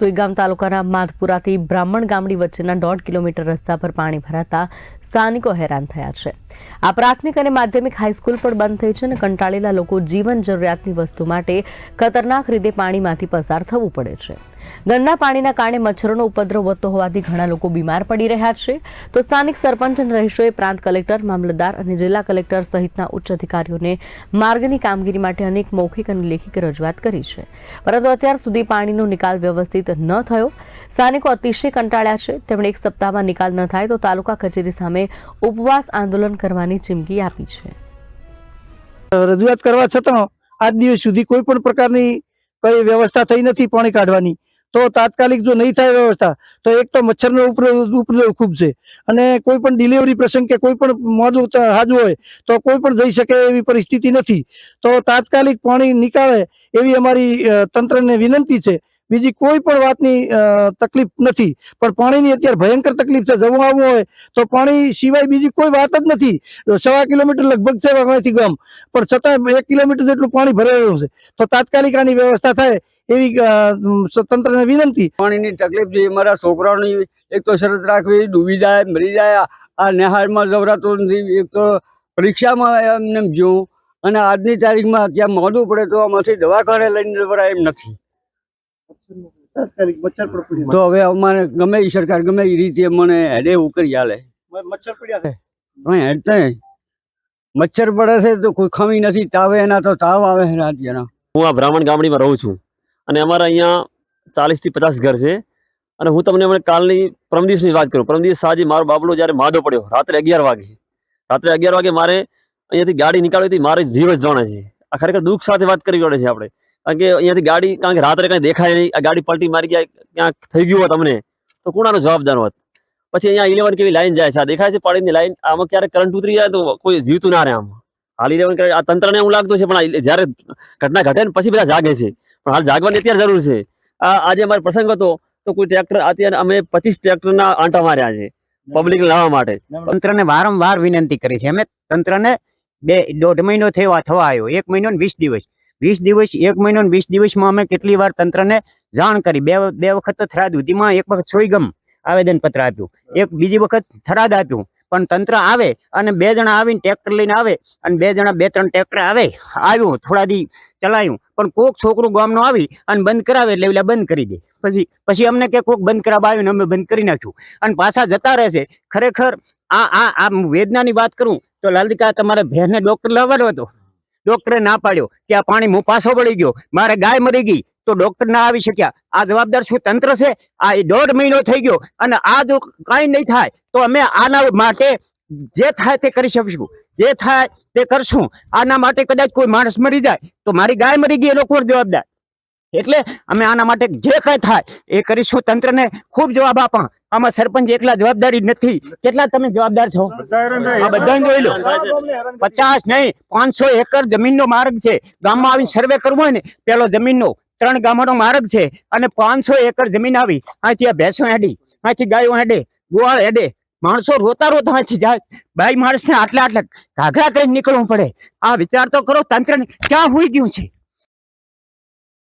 સુઈગામ તાલુકાના માધપુરાથી બ્રાહ્મણ ગામડી વચ્ચેના દોઢ કિલોમીટર રસ્તા પર પાણી ભરાતા સ્થાનિકો હેરાન થયા છે. આ પ્રાથમિક અને માધ્યમિક હાઈસ્કૂલ પણ બંધ થઈ છે અને કંટાળેલા લોકો જીવન જરૂરિયાતની વસ્તુ માટે ખતરનાક રીતે પાણીમાંથી પસાર થવું પડે છે. ગંદા પાણીના કારણે મચ્છરોનો ઉપદ્રવ વધતો હોવાથી ઘણા લોકો બીમાર પડી રહ્યા છે. તો સ્થાનિક સરપંચ અને રહીશોએ પ્રાંત કલેક્ટર, મામલતદાર અને જિલ્લા કલેક્ટર સહિતના ઉચ્ચ અધિકારીઓને માર્ગની કામગીરી માટે અનેક મૌખિક અને લેખિત રજૂઆત કરી છે. પરંતુ અત્યાર સુધી પાણીનો નિકાલ વ્યવસ્થિત ન થયો. સ્થાનિકો અતિશય કંટાળ્યા છે. તેમણે એક સપ્તાહમાં નિકાલ ન થાય તો તાલુકા કચેરી સામે ઉપવાસ આંદોલન કરવાની ચીમકી આપી છે. રજૂઆત કરવા છતાં આજ દિવસ સુધી કોઈ પણ પ્રકારની કઈ વ્યવસ્થા થઈ નથી પાણી કાઢવાની. તો તાત્કાલિક જો નહીં થાય વ્યવસ્થા, તો એક તો મચ્છરનો ઉપદ્રવ ખૂબ છે. અને કોઈ પણ ડિલિવરી પ્રસંગ કે કોઈ પણ મોજ હાજુ હોય, તો કોઈ પણ જઈ શકે એવી પરિસ્થિતિ નથી. તો તાત્કાલિક પાણી નીકાળે એવી અમારી તંત્રને વિનંતી છે. બીજી કોઈ પણ વાતની તકલીફ નથી. પણ પાણીની અત્યારે ભયંકર તકલીફ છે. જવું આવવું હોય, તો પાણી સિવાય બીજી કોઈ વાત જ નથી. સવા કિલોમીટર લગભગ છે અહીંથી ગામ. પણ છતાં એક કિલોમીટર જેટલું પાણી ભરાયેલું છે. તો તાત્કાલિક આની વ્યવસ્થા થાય. એવી તંત્રને વિનંતી. પાણીની તકલીફ છે અમારા છોકરાઓની એક તો શરત રાખવી ડૂબી જાય મરી જાય આ નિહાળમાં જવરાતો નથી એક તો પરીક્ષામાં એમને એમ જ્યું અને આજની તારીખમાં ત્યાં મોડું પડે તો આમાંથી દવાખાને લઈને જવરાય એમ નથી. તો હવે અમારે ગમે એ સરકાર ગમે એ રીતે મને હેડે ઉકરી હાલે. મચ્છર પડ્યા હેડતે મચ્છર પડે છે તો કોઈ ખમી નથી તાવે એના તો તાવ આવે છે રાજ્યના હું આ બ્રાહ્મણ ગામડીમાં રહું છું. અને અમારા અહીંયા ચાલીસથી પચાસ ઘર છે. અને હું તમને હમણાં કાલની પરમદિવસની વાત કરું. પરમદિવસ સાંજે મારો બાબલો જ્યારે માદો પડ્યો, રાત્રે અગિયાર વાગે. રાત્રે અગિયાર વાગે મારે અહીંયાથી ગાડી નીકળવી હતી. મારે જીવ જ જાણે છે. આ ખરેખર દુઃખ સાથે વાત કરવી પડે છે આપણે. કારણ કે અહીંયાથી ગાડી, કારણ કે રાત્રે કાંઈ દેખાય નહીં. આ ગાડી પલટી મારી ગયા, ક્યાંક થઈ ગયું હોત અમને, તો કોણાનો જવાબદાર હોત? પછી અહીંયા ઇલેવન કેવી લાઈન જાય છે? આ દેખાય છે પાણીની લાઈન? આમાં ક્યારેક કરંટ ઉતરી જાય તો કોઈ જીવતું ના રહે આમ. હાલ ઇલેવન આ તંત્રને એવું લાગતું છે, પણ જ્યારે ઘટના ઘટે ને પછી બધા જાગે છે. પણ હાલ જાગવાની અત્યારે જરૂર છે. આ આજે અમારો પ્રસંગ હતો તો કોઈ ટ્રેક્ટર અત્યારે અમે પચીસ ટ્રેક્ટરના આંટા માર્યા છે પબ્લિક લાવવા માટે. તંત્રને વારંવાર વિનંતી કરી છે. અમે તંત્રને બે દોઢ મહિનો થયો થવા આવ્યો. એક મહિનો ને વીસ દિવસ. વીસ દિવસ, એક મહિનો ને વીસ દિવસમાં અમે કેટલી વાર તંત્રને જાણ કરી. બે બે વખત થરાદ ઉધીમાં એક વખત સોઈગમ આવેદન પત્ર આપ્યું. એક બીજી વખત થરાદ આપ્યું. પણ તંત્ર આવે અને બે જણા આવીને ટ્રેક્ટર લઈને આવે અને બે જણા, બે, ત્રણ ટ્રેક્ટર આવે. આવ્યું, થોડા દી ચલાવ્યું પણ કોક છોકરું ગામનો આવી અને બંધ કરાવે એટલે એટલે બંધ કરી દે. પછી પછી અમને કે કોક બંધ કરાવવા આવ્યું અમે બંધ કરી નાખ્યું. અને પાછા જતા રહે છે. ખરેખર આ આ આ વેદનાની વાત કરું તો લાલદિકા તમારે ભેરને ડોક્ટર લાવવાનો હતો. ડોક્ટરે ના પાડ્યો કે આ પાણી હું પાછો વળી ગયો. મારે ગાય મરી ગઈ તો ડોક્ટર ના આવી શક્યા. આ જવાબદાર શું તંત્ર છે? આ દોઢ મહિનો થઈ ગયો અને આ જો કાંઈ નહીં થાય તો અમે આના માટે જે થાય તે કરી શકશું. જે થાય તે કરશું. આના માટે કદાચ કોઈ માણસ મરી જાય તો મારી ગાય મરી ગઈ એ લોકો જવાબદાર. એટલે અમે આના માટે જે કઈ થાય એ કરીશું તંત્રને ખૂબ જવાબ આપા આમાં સરપંચ એકલા જવાબદારી નથી. કેટલા તમે જવાબદાર છો? આ બધાને જોઈ લો. પચાસ નહીં પાંચસો એકર જમીનનો માર્ગ છે. ગામમાં આવીને સર્વે કરવો હોય ને પેલો જમીનનો. ત્રણ ગામોનો માર્ગ છે. અને પાંચસો એકર જમીન આવી. અહીંથી આ ભેંસો હેડી અહીંથી ગાયો હેડે ગોવાળ હેડે માણસો રોતા રોતા જાય. બાઈ માણસને આટલા આટલા ઘાઘરા કરીને નીકળવું પડે. આ વિચાર તો કરો, તંત્રને ક્યાં હોઈ ગયું છે?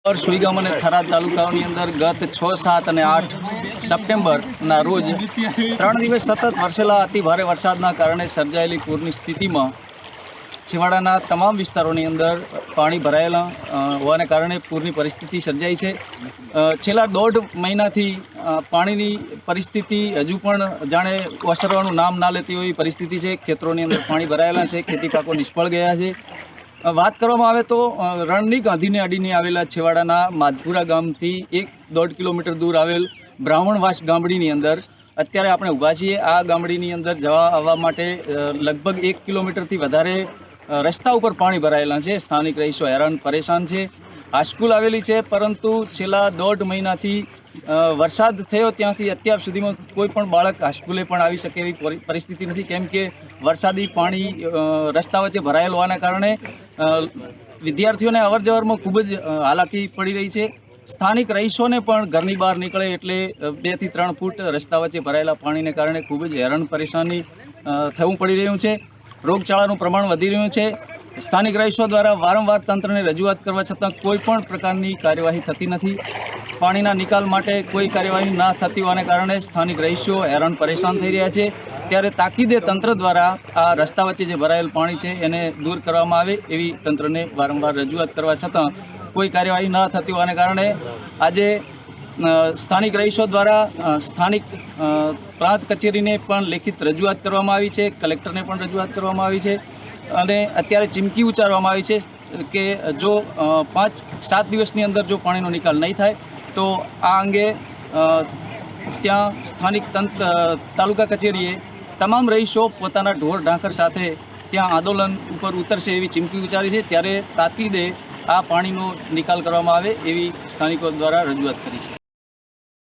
સુઈગામ અને થરાદ તાલુકાઓની અંદર ગત છ, સાત અને આઠ સપ્ટેમ્બરના રોજ ત્રણ દિવસ સતત વરસેલા અતિ ભારે વરસાદના કારણે સર્જાયેલી પૂરની સ્થિતિમાં છેવાડાના તમામ વિસ્તારોની અંદર પાણી ભરાયેલા હોવાને કારણે પૂરની પરિસ્થિતિ સર્જાઈ છે. છેલ્લા દોઢ મહિનાથી પાણીની પરિસ્થિતિ હજુ પણ જાણે ઓસરવાનું નામ ના લેતી હોય પરિસ્થિતિ છે. ખેતરોની અંદર પાણી ભરાયેલા છે, ખેતી પાકો નિષ્ફળ ગયા છે. વાત કરવામાં આવે તો રણની ગાંધીને અડીને આવેલા છેવાડાના માધપુરા ગામથી એક દોઢ કિલોમીટર દૂર આવેલ બ્રાહ્મણવાસ ગામડીની અંદર અત્યારે આપણે ઊભા છીએ. આ ગામડીની અંદર જવા આવવા માટે લગભગ એક કિલોમીટરથી વધારે રસ્તા ઉપર પાણી ભરાયેલા છે. સ્થાનિક રહીશો હેરાન, પરેશાન છે. હાઈસ્કૂલ આવેલી છે, પરંતુ છેલ્લા દોઢ મહિનાથી વરસાદ થયો ત્યાંથી અત્યાર સુધીમાં કોઈ પણ બાળક હાઈસ્કૂલે પણ આવી શકે એવી પરી- પરિસ્થિતિ નથી. કેમ કે વરસાદી પાણી રસ્તા વચ્ચે ભરાયેલ હોવાના કારણે વિદ્યાર્થીઓને અવર જવરમાં ખૂબ જ હાલાકી પડી રહી છે. સ્થાનિક રહીશોને પણ ઘરની બહાર નીકળે એટલે બેથી ત્રણ ફૂટ રસ્તા વચ્ચે ભરાયેલા પાણીને કારણે ખૂબ જ હેરાન, પરેશાની થવું પડી રહ્યું છે. રોગચાળાનું પ્રમાણ વધી રહ્યું છે. સ્થાનિક રહીશો દ્વારા વારંવાર તંત્રને રજૂઆત કરવા છતાં કોઈ પણ પ્રકારની કાર્યવાહી થતી નથી. પાણીના નિકાલ માટે કોઈ કાર્યવાહી ના થતી હોવાને કારણે સ્થાનિક રહીશો હેરાન પરેશાન થઈ રહ્યા છે. ત્યારે તાકીદે તંત્ર દ્વારા આ રસ્તા વચ્ચે જે ભરાયેલ પાણી છે એને દૂર કરવામાં આવે એવી તંત્રને વારંવાર રજૂઆત કરવા છતાં કોઈ કાર્યવાહી ન થતી હોવાને કારણે આજે સ્થાનિક રહીશો દ્વારા સ્થાનિક પ્રાંત કચેરીને પણ લેખિત રજૂઆત કરવામાં આવી છે, કલેક્ટરને પણ રજૂઆત કરવામાં આવી છે અને અત્યારે ચીમકી ઉચ્ચારવામાં આવી છે કે જો પાંચ, સાત દિવસની અંદર જો પાણીનો નિકાલ નહીં થાય, તો આ અંગે ત્યાં સ્થાનિક તંત્ર તાલુકા કચેરીએ તમામ રહીશો પોતાના ઢોર ઢાંખર સાથે ત્યાં આંદોલન ઉપર ઉતરશે એવી ચીમકી ઉચ્ચારી છે. ત્યારે તાકીદે આ પાણીનો નિકાલ કરવામાં આવે એવી સ્થાનિકો દ્વારા રજૂઆત કરી છે.